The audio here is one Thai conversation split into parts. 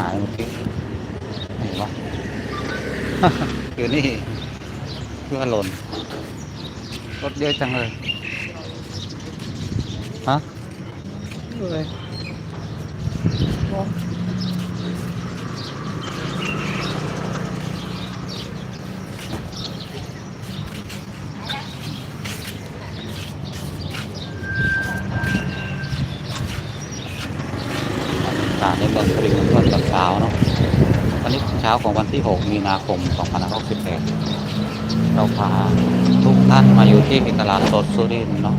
หายเมื่อกี้ไหนวะอยู่นี่เพื่อหล่นรถเยอะจังเลยฮะเลยบรรยากาศในเมืองสุรินทร์ตอนเช้าเนาะ วันนี้เช้าของวันที่ 6 มีนาคม 2568เราพาทุกท่านมาอยู่ที่ตลาดสดสุรินทร์เนาะ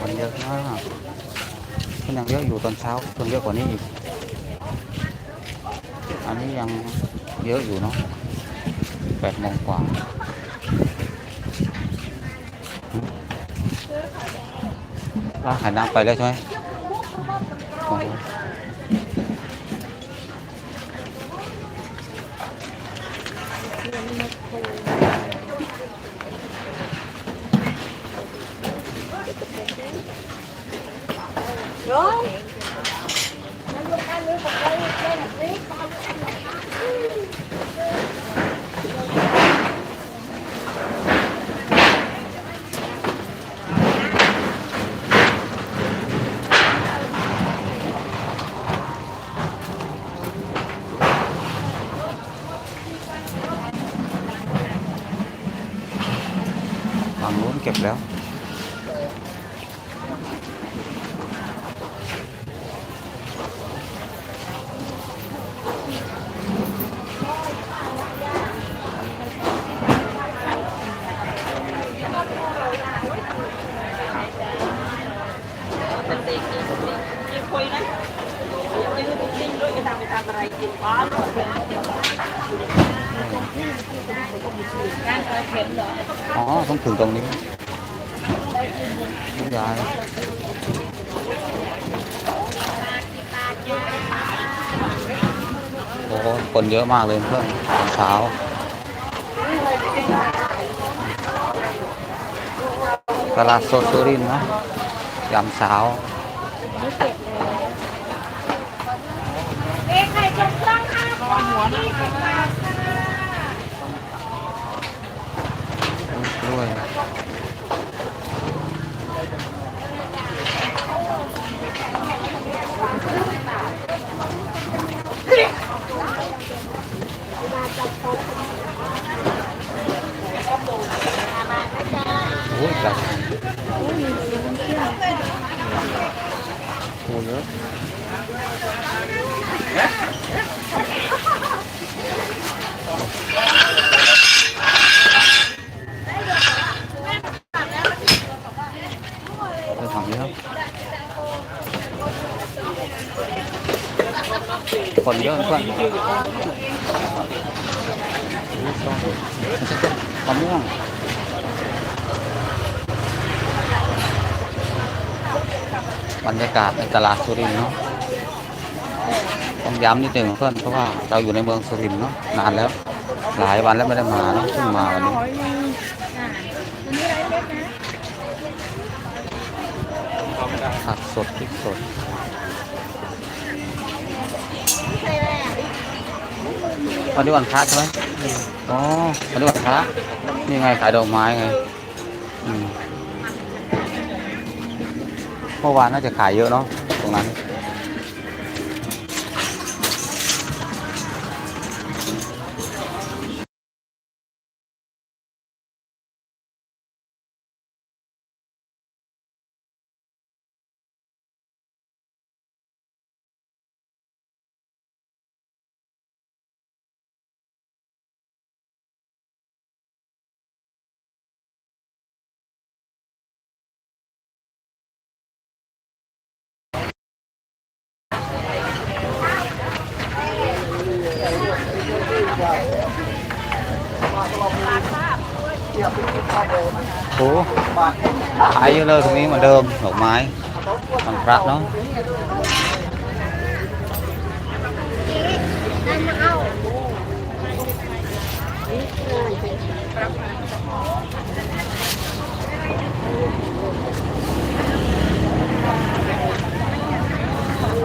คนเยอะมากคนยังเยอะอยู่ตอนเช้าคนเยอะกว่านี้อีก อันนี้ยังเย อะอยู่เนาะแปดโมงกว่าร้านขายน้ำไปแล้วใช่ไหมอ๋อ ฝั่งนู้นเก็บแล้ว เป็นเด็กกินกินคุยนะอย่าไปดูจริงด้วยจะทำไปทำ การเอเข็มเหรออ๋อ ต้องถึงตรงนี้ยายโอ้คนเยอะมากเลยเพื่อนตอนเช้าตลาดสดสุรินทร์นะยามเช้า เอ๊ะใครจะต้องห้า หัวนี่ค่ะด้วยโอ้ยจัดโอ้เยอะไปฝั่งนี้ครับ คนเยอะเพื่อนมะม่วงบรรยากาศในตลาดสุรินทร์เนาะต้องย้ำนิดหนึ่งเพื่อนเพราะว่าเราอยู่ในเมืองสุรินทร์เนาะนานแล้ว หลายวันแล้วไม่ได้มาเนาะเพิ่งมาวันนี้ผักสดพริกสด วันนี้วันพระใช่ไหมอ๋อวันนี้วันพระนี่ไงขายดอกไม้ไงอืมเมื่อวานน่าจะขายเยอะเนาะตรงนั้น ขายเยอะเลยตรงนี้เหมือนเดิมดอกไม้วันพระเนาะ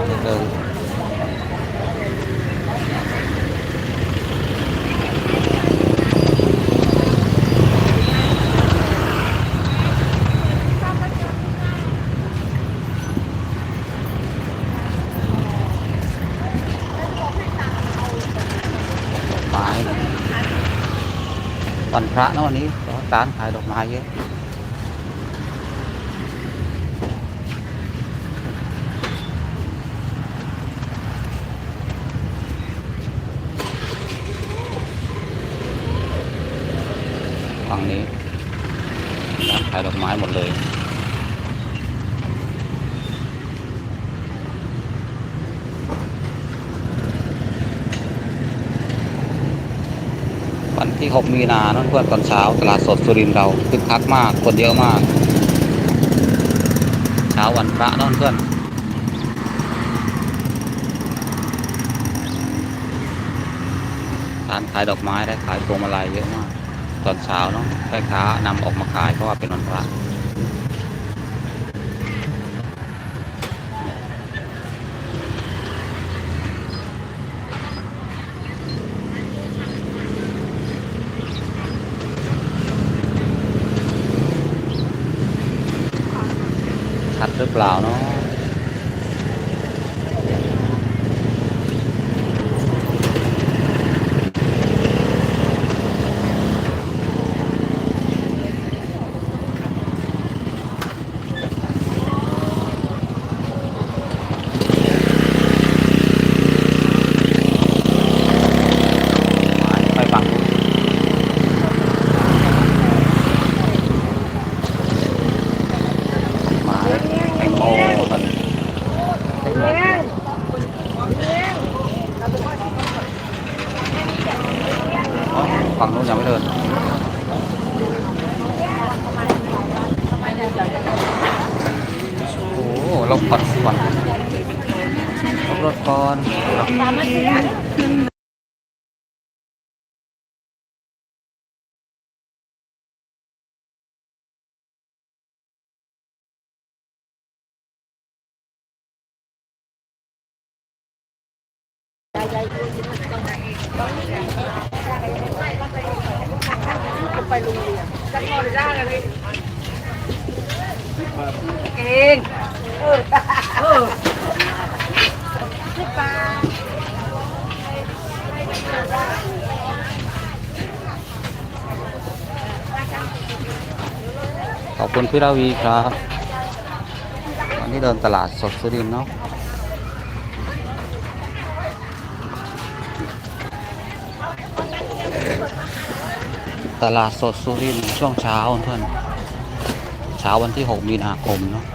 นี่เลยดอกไม้วัน พระเนะวันนี้ร้านขายดอกไม้เยอะฝั่งนี้ร้านขายดอกไม้หมดเลย ที่ 6 มีนาเนอะเพื่อนตอนเช้าตลาดสดสุรินทร์เราคึกคักมากคนเยอะมาก เช้าวันพระเนอะเพื่อนร้านขายดอกไม้และขายพวงมาลัยเยอะมาก ตอนเช้าเนาะแม่ค้านำออกมาขายเพราะว่าเป็นวันพระ เปล่าเนาะไปฟังไม้แตงโมกันอ๋อฝั่งนู้นยังไม่เดิน โอ้โหลบก่อนก่อนลบรถก่อน เองขอบคุณพี่ราวีครับ วันนี้เดินตลาดสดสุรินทร์เนาะ ตลาดสดสุรินทร์ช่วงเช้าเพื่อนเช้าวันที่ 6 มีนาคมเนาะ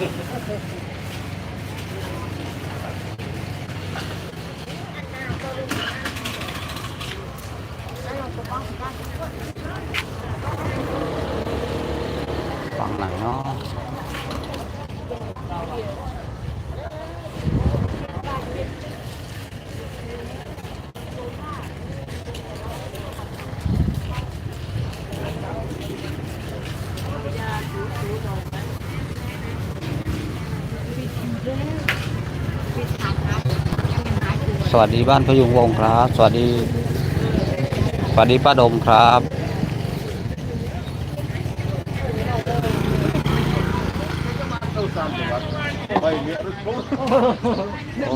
ฝั่งไหนเนาะ สวัสดีบ้านพยุงวงครับ สวัสดี สวัสดีป้าดมครับ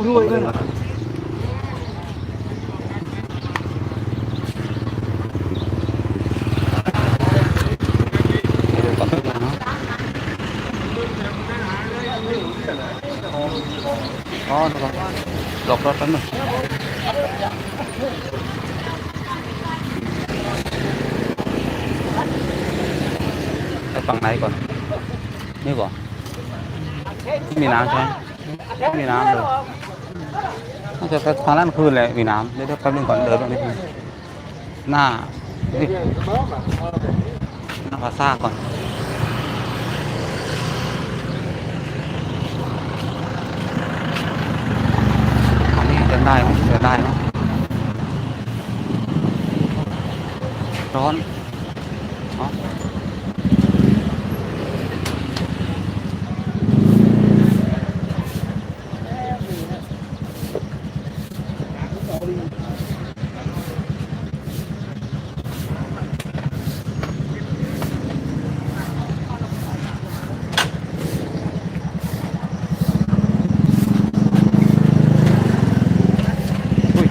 รวยเลยอ๋อดูก่อนหลบ รถแป๊บนึงไปฝั่งไหนก่อน นี่ก่อนไม่มีน้ำใช่ไหมไม่มีน้ำเลยน่าจะทางนั้นคืนเลยมีน้ำเดี๋ยวเดี๋ยวแป๊บนึงก่อนเดินไปนิดนึงหน้าหน้าพาซ่าก่อน อันนี้เดิน ได้ไหมเดินได้ไหมร้อนเนาะอุ้ย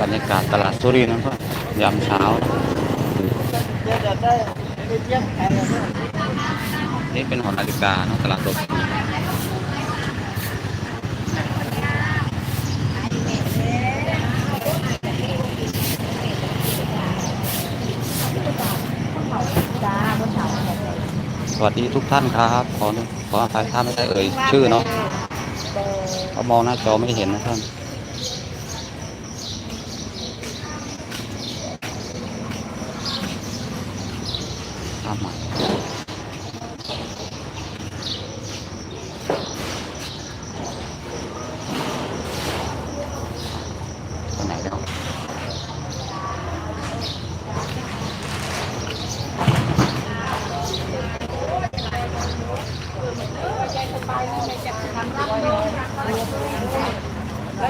บรรยากาศตลาด สุรินทร์นะครับยามเช้านี่เป็นหอนาฬิกาเนาะตลาดสดสวัสดีทุกท่านครับ ขอขออภัยถ้านไม่ได้เอ่ยชื่อเนาะเขามองหน้าจอไม่เห็นนะท่าน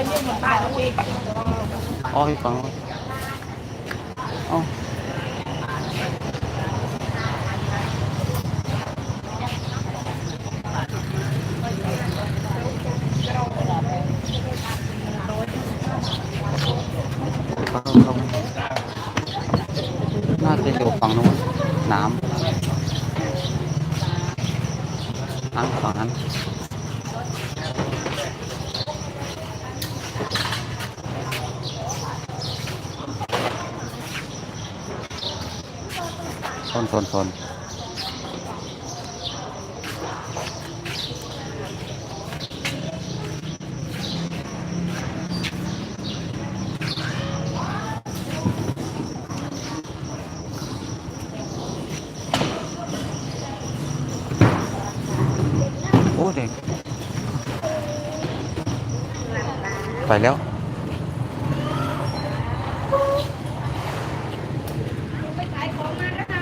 นี่มันตายแล้วพี่ อ๋ออีกฝั่งนู้นอ๋อเขาเขา น่าจะอยู่ฝั่งนู้นน้ำน้ำฝั่งนั้นโซนโซนโซน ไปแล้วไปขายของมาแล้วค่ะ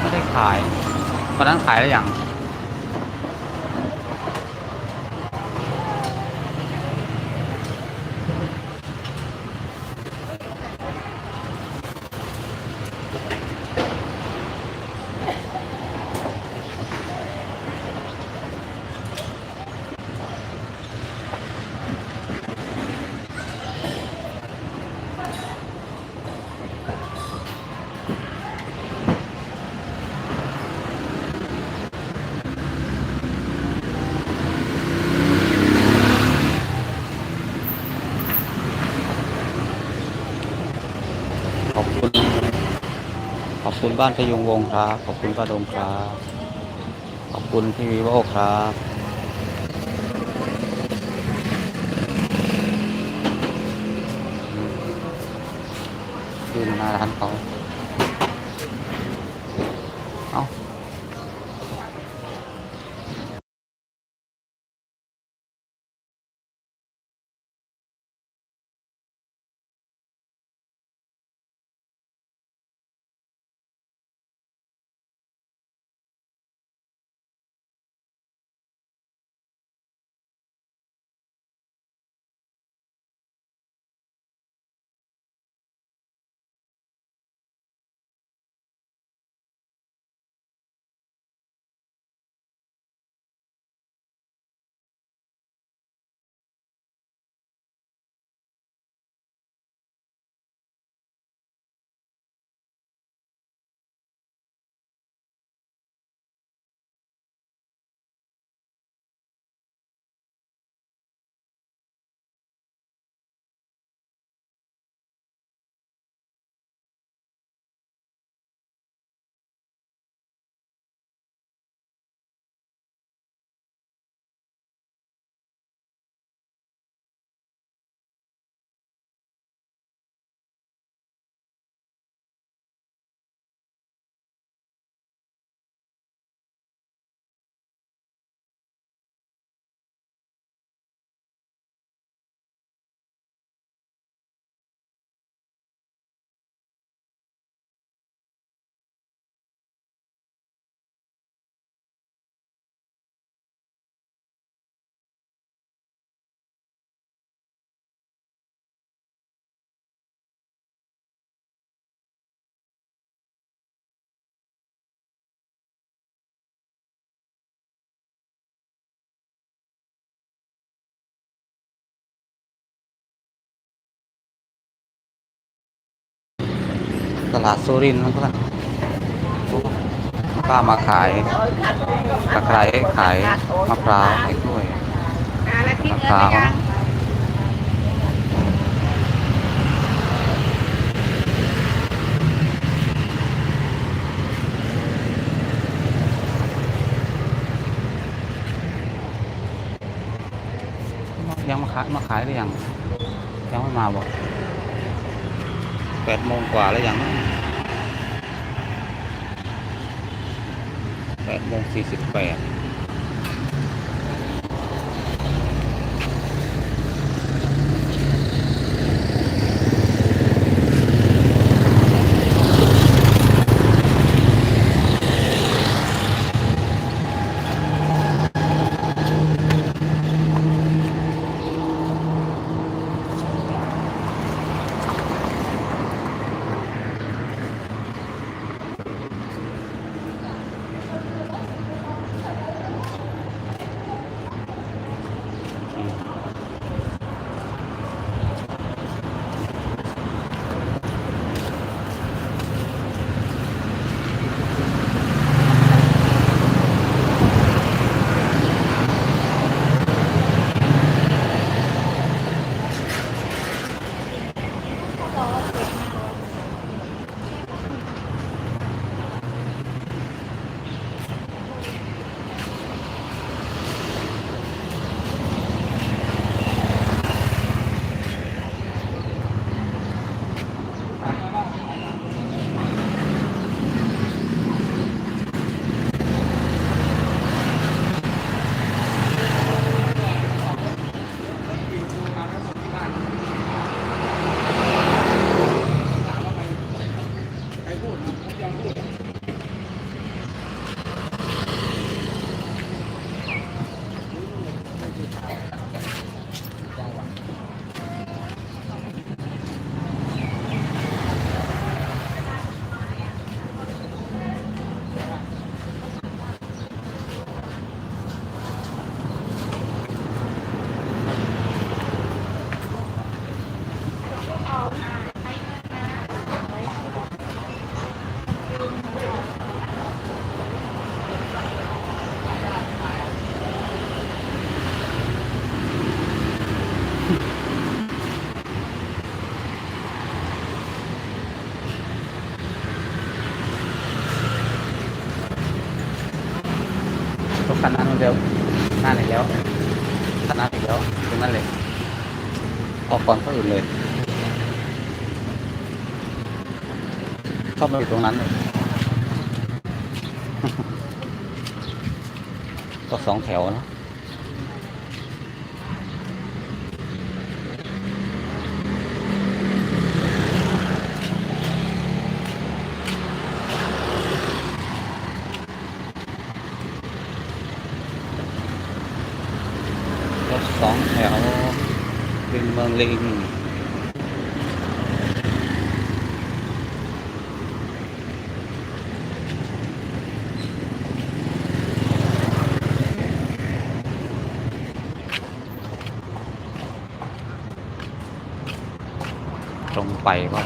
ไม่ได้ขายวันนั้นขายแล้วยัง บ้านพยุงวงศ์ครับ ขอบคุณป้าดมครับ ขอบคุณพี่วีโวครับคือหน้าร้านเขา ตลาดสุรินทร์เพื่อนป้ามาขายมาขายขายมะพร้าวขายกล้วยมะพร้าวยังมาขายมาขายหรือยังยังไม่มาบอก แปดโมงกว่าแล้วยังแปดโมงสี่สิบแปด 나 อื่นเลย เข้ามาอยู่ตรงนั้นเลยก็สองแถวเนอะรถสองแถวเป็นเมือง ลิงตรงไปก็ถ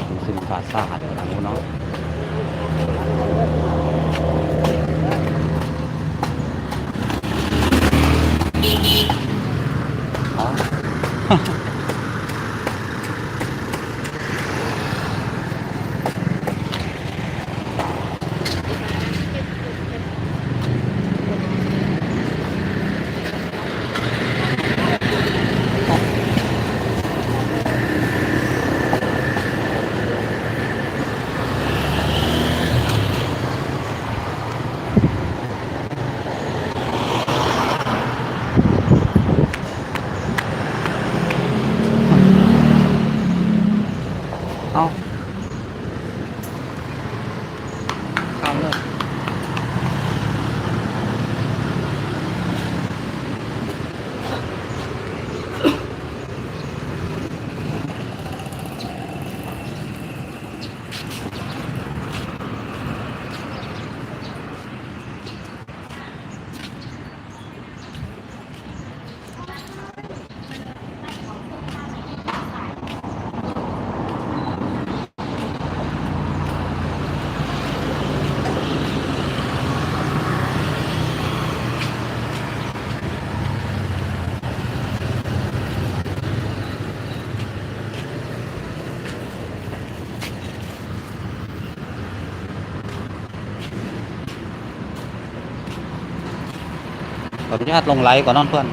ึงซึนพลา ออนุญาตลงไลฟ์ก่อนน้องเพื่อน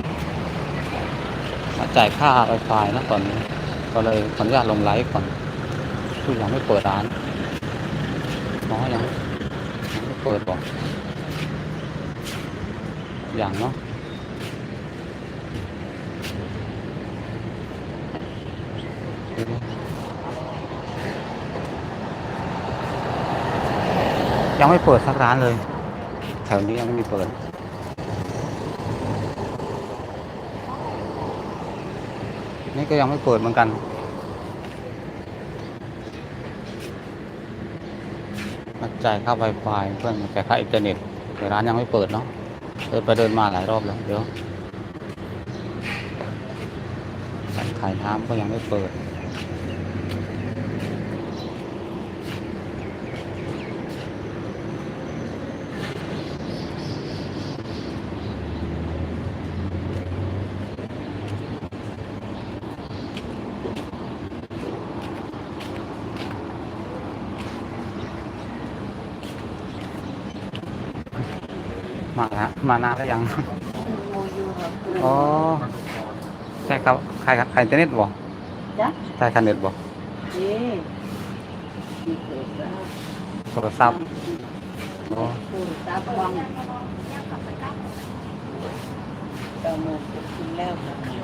มาจ่ายค่าไวไฟนะก่อนก็เลยขออนุญาตลงไลฟ์ก่อนคือยังไม่เปิดร้านน้อยังยังไม่เปิดบอกอย่างเนาะยังไม่เปิดสักร้านเลยแถวนี้ยังไม่มีเปิด นี่ ก็ยังไม่เปิดเหมือนกันมาจ่ายค่าไฟไฟเพื่อนมาจ่ายค่าอินเทอร์เน็ตแต่ร้านยังไม่เปิดเนาะ เดินไปเดินมาหลายรอบแล้วเดี๋ยวขายน้ำก็ยังไม่เปิด มาแล้วมานานแล้วยังอ๋อใช่ครับใครใครอินเทอร์เน็ตบ่จ้ะใช่คันเน็ตบ่เอ๊ะโทรศัพท์อ๋อพูดตาบองต่อมากินแล้วค่ะ